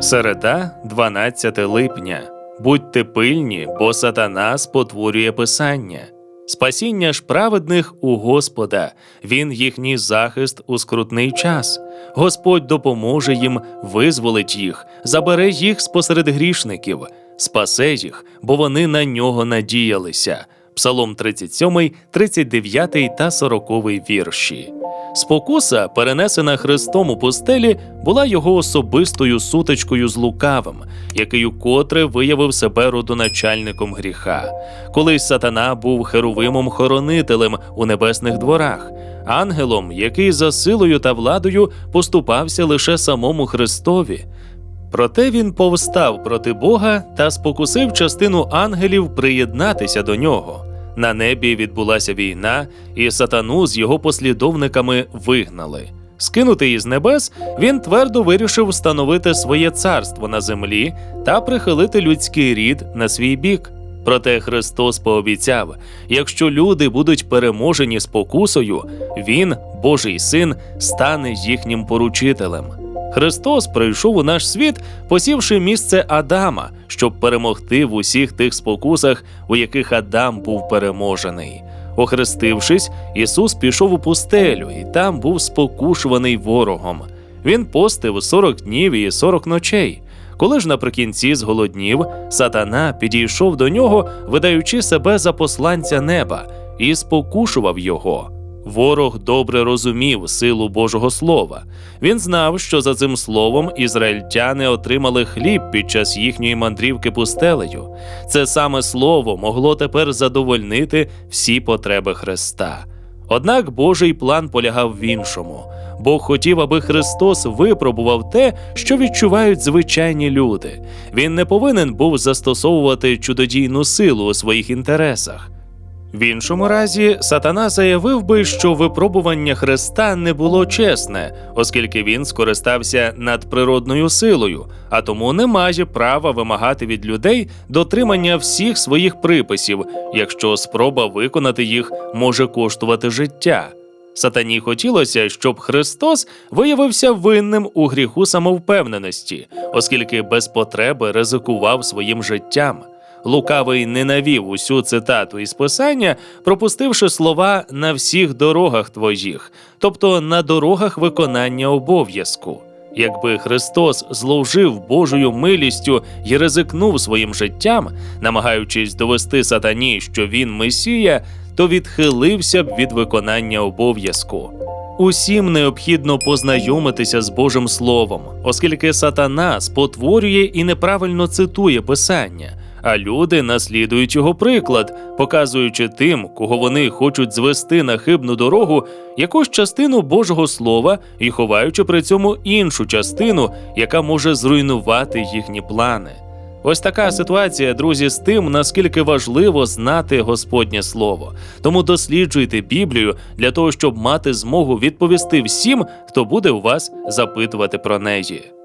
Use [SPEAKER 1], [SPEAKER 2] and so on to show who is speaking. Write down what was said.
[SPEAKER 1] Середа, 12 липня. Будьте пильні, бо сатана спотворює писання. Спасіння ж праведних у Господа, Він їхній захист у скрутний час. Господь допоможе їм, визволить їх, забере їх спосеред грішників, спасе їх, бо вони на нього надіялися. Псалом 37, 39 та 40 вірші. Спокуса, перенесена Христом у пустелі, була його особистою сутичкою з лукавим, який укотре виявив себе родоначальником гріха. Колись сатана був херовимом-хоронителем у небесних дворах, ангелом, який за силою та владою поступався лише самому Христові. Проте він повстав проти Бога та спокусив частину ангелів приєднатися до нього. На небі відбулася війна, і сатану з його послідовниками вигнали. Скинутий із небес, він твердо вирішив встановити своє царство на землі та прихилити людський рід на свій бік. Проте Христос пообіцяв: якщо люди будуть переможені спокусою, Він, Божий син, стане їхнім поручителем. Христос прийшов у наш світ, посівши місце Адама, щоб перемогти в усіх тих спокусах, у яких Адам був переможений. Охрестившись, Ісус пішов у пустелю і там був спокушуваний ворогом. Він постив 40 днів і 40 ночей. Коли ж наприкінці зголоднів, сатана підійшов до нього, видаючи себе за посланця неба, і спокушував його. Ворог добре розумів силу Божого Слова. Він знав, що за цим словом ізраїльтяни отримали хліб під час їхньої мандрівки пустелею. Це саме слово могло тепер задовольнити всі потреби Христа. Однак Божий план полягав в іншому. Бог хотів, аби Христос випробував те, що відчувають звичайні люди. Він не повинен був застосовувати чудодійну силу у своїх інтересах. В іншому разі, сатана заявив би, що випробування Христа не було чесне, оскільки він скористався надприродною силою, а тому не має права вимагати від людей дотримання всіх своїх приписів, якщо спроба виконати їх може коштувати життя. Сатані хотілося, щоб Христос виявився винним у гріху самовпевненості, оскільки без потреби ризикував своїм життям. Лукавий не навів усю цитату із писання, пропустивши слова на всіх дорогах твоїх, тобто на дорогах виконання обов'язку. Якби Христос зловжив Божою милістю і ризикнув своїм життям, намагаючись довести сатані, що він Месія, то відхилився б від виконання обов'язку. Усім необхідно познайомитися з Божим Словом, оскільки сатана спотворює і неправильно цитує писання, а люди наслідують його приклад, показуючи тим, кого вони хочуть звести на хибну дорогу, якусь частину Божого Слова і ховаючи при цьому іншу частину, яка може зруйнувати їхні плани. Ось така ситуація, друзі, з тим, наскільки важливо знати Господнє Слово. Тому досліджуйте Біблію для того, щоб мати змогу відповісти всім, хто буде у вас запитувати про неї.